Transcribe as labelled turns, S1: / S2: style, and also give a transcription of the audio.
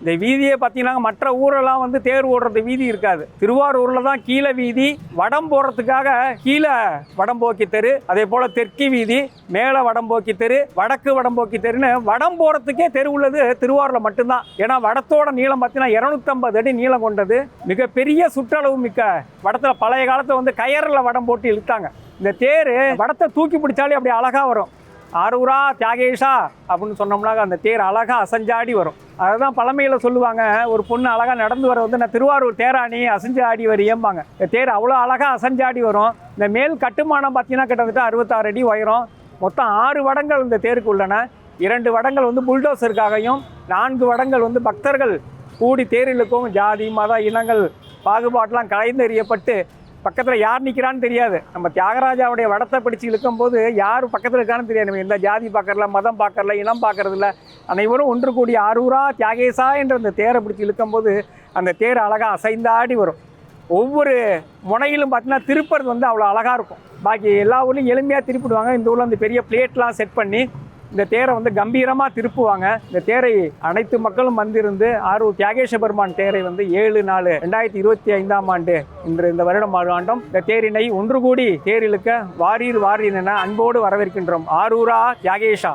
S1: இந்த வீதியை பார்த்தீங்கன்னா மற்ற ஊரெல்லாம் வந்து தேர் ஓடுறது வீதி இருக்காது. திருவாரூரில் தான் கீழே வீதி வடம் போடுறதுக்காக கீழே வடம்போக்கி தெரு அதே போல் தெற்கு வீதி மேலே வடம்போக்கி தெரு வடக்கு வடம்போக்கி தெருன்னு வடம் போகிறதுக்கே தெரு உள்ளது திருவாரூரில் மட்டும்தான். ஏன்னா வடத்தோட நீளம் பார்த்தீங்கன்னா இரநூத்தம்பது அடி நீளம் கொண்டது. மிகப்பெரிய சுற்றளவு மிக்க வடத்தில் பழைய காலத்தில் வந்து கயரில் வடம் போட்டு இழுத்தாங்க. இந்த தேர் வடத்தை தூக்கி பிடிச்சாலே அப்படி அழகாக வரும். ஆரூரா தியாகேஷா அப்படின்னு சொன்னோம்னாக்க அந்த தேர் அழகாக அசஞ்சாடி வரும். அதுதான் பழமையில் சொல்லுவாங்க ஒரு பொண்ணு அழகாக நடந்து வர வந்து நான் திருவாரூர் தேராணி அசைஞ்சு ஆடி வரியம்பாங்க தேர் அவ்வளோ அழகாக அசஞ்சாடி வரும். இந்த மேல் கட்டுமானம் பார்த்தீங்கன்னா கிட்டத்தட்ட அறுபத்தாறு அடி உயரம். மொத்தம் ஆறு வடங்கள் இந்த தேருக்கு உள்ளன. இரண்டு வடங்கள் வந்து புல்டோசருக்காகவும் நான்கு வடங்கள் வந்து பக்தர்கள் கூடி தேரிலுக்கும் ஜாதி மத இனங்கள் பாகுபாட்டெலாம் கலைந்தெறியப்பட்டு பக்கத்தில் யார் நிற்கிறான்னு தெரியாது. நம்ம தியாகராஜாவுடைய வடத்தை பிடிச்சி இழுக்கும்போது யார் பக்கத்தில் இருக்கான்னு தெரியாது. நம்ம எந்த ஜாதி பார்க்கறல மதம் பார்க்கறல இனம் பார்க்கறதில்ல. அனைவரும் ஒன்று கூடிய அரூரா தியாகேசா என்ற அந்த தேரை பிடிச்சி இழுக்கும்போது அந்த தேர் அழகாக அசைந்தாடி வரும். ஒவ்வொரு முனையிலும் பார்த்தீங்கன்னா திருப்பறது வந்து அவ்வளோ அழகாக இருக்கும். பாக்கி எல்லா ஊர்லேயும் எளிமையாக திருப்பிடுவாங்க. இந்த ஊரில் அந்த பெரிய பிளேட்லாம் செட் பண்ணி இந்த தேரை வந்து கம்பீரமாக திருப்புவாங்க. இந்த தேரை அனைத்து மக்களும் வந்திருந்து ஆரூர் தியாகேஷ பெருமான் தேரை வந்து ஏழு நாலு ரெண்டாயிரத்தி இருபத்தி ஐந்தாம் ஆண்டு இன்று இந்த வருடம் ஆண்டாம் இந்த தேரினை ஒன்று கூடி தேரிழுக்க வாரீர் வாரீர் என அன்போடு வரவேற்கின்றோம். ஆரூரா தியாகேஷா.